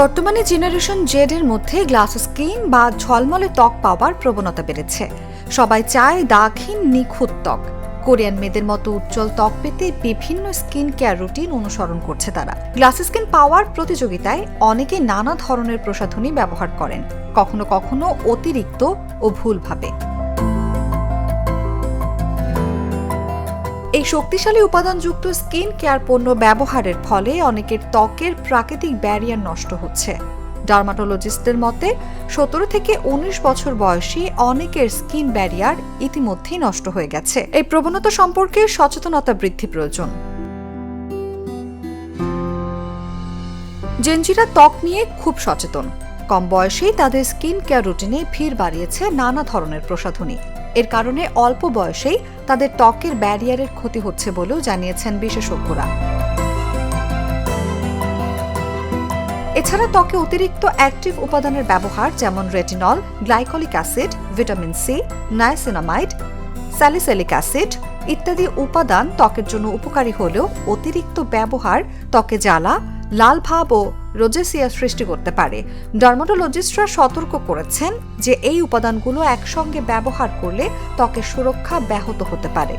বর্তমানে generation Z এর মধ্যে গ্লাস স্কিন বা ঝলমলে ত্বক পাওয়ার প্রবণতা বেড়েছে। সবাই চায় দাগহীন, নিখুঁত ত্বক। কোরিয়ান মেয়েদের মতো উজ্জ্বল ত্বক পেতে বিভিন্ন স্কিন কেয়ার রুটিন অনুসরণ করছে তারা। গ্লাস স্কিন পাওয়ার প্রতিযোগিতায় অনেকে নানা ধরনের প্রসাধনী ব্যবহার করেন। কখনো কখনো অতিরিক্ত ও ভুলভাবে। এই শক্তিশালী উপাদানযুক্ত স্কিন কেয়ার পণ্য ব্যবহারের ফলে অনেকের ত্বকের প্রাকৃতিক ব্যারিয়ার নষ্ট হচ্ছে। ডার্মাটোলজিস্টদের মতে, সতেরো থেকে উনিশ বছর বয়সী অনেকের স্কিন ব্যারিয়ার ইতিমধ্যেই নষ্ট হয়ে গেছে। এই প্রবণতা সম্পর্কে সচেতনতা বৃদ্ধি প্রয়োজন। জেনজিরা ত্বক নিয়ে খুব সচেতন। কম বয়সেই তাদের স্কিন কেয়ার রুটিনে ভিড় বাড়িয়েছে নানা ধরনের প্রসাধনী। এর কারণে অল্প বয়সেই তাদের ত্বকের ব্যারিয়ারের ক্ষতি হচ্ছে বলেও জানিয়েছেন বিশেষজ্ঞরা। এছাড়া ত্বকে অতিরিক্ত অ্যাক্টিভ উপাদানের ব্যবহার যেমন retinol, glycolic acid, vitamin C, niacinamide, salicylic acid ইত্যাদি উপাদান ত্বকের জন্য উপকারী হলেও অতিরিক্ত ব্যবহার ত্বকে জ্বালা, লাল ভাব ও রোজেসিয়া সৃষ্টি করতে পারে। ডার্মাটোলজিস্টরা সতর্ক করেছেন যে এই উপাদানগুলো একসঙ্গে ব্যবহার করলে ত্বকের সুরক্ষা ব্যাহত হতে পারে।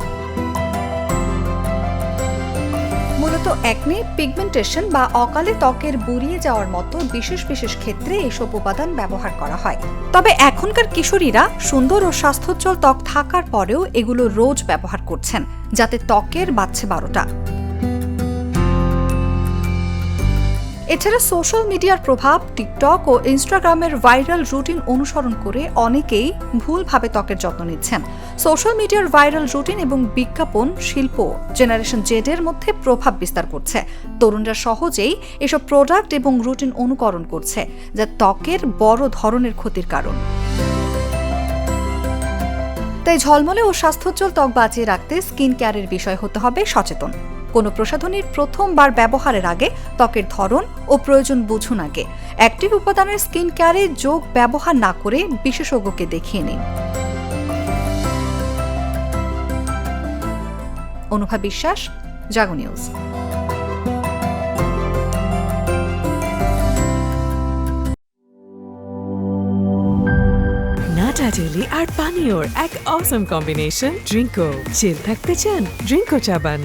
মূলত একনে, পিগমেন্টেশন বা অকালে ত্বকের বুড়িয়ে যাওয়ার মতো বিশেষ বিশেষ ক্ষেত্রে এইসব উপাদান ব্যবহার করা হয়। তবে এখনকার কিশোরীরা সুন্দর ও স্বাস্থ্যোজ্জ্বল ত্বক থাকার পরেও এগুলো রোজ ব্যবহার করছেন, যাতে ত্বকের বাড়ছে বারোটা। এছাড়া সোশ্যাল মিডিয়ার প্রভাব টিকটক ও ইনস্টাগ্রামের ভাইরাল রুটিন অনুসরণ করে অনেকেই ভুলভাবে ত্বকের যত্ন নিচ্ছেন। সোশ্যাল মিডিয়ার ভাইরাল রুটিন এবং বিজ্ঞাপন শিল্প জেনারেশন জেড এর মধ্যে প্রভাব বিস্তার করছে। তরুণরা সহজেই এসব প্রোডাক্ট এবং রুটিন অনুকরণ করছে, যা ত্বকের বড় ধরনের ক্ষতির কারণ। তাই ঝলমলে ও স্বাস্থ্যোজ্জ্বল ত্বক বাঁচিয়ে রাখতে স্কিন কেয়ারের বিষয় হতে হবে সচেতন। কোনো প্রসাধনীর প্রথমবার ব্যবহারের আগে ত্বকের ধরন ও প্রয়োজন বুঝুন আগে। অ্যাক্টিভ উপাদানের স্কিন কেয়ারে যোগ ব্যবহার না করে বিশেষজ্ঞকে দেখিয়ে নিন। অনুভা বিশ্বাস, জাগো নিউজ। নাটা জেলি আর পানীয়র এক অসম কম্বিনেশন ড্রিঙ্কো চিল থাকতে চান ড্রিঙ্কো চাবান।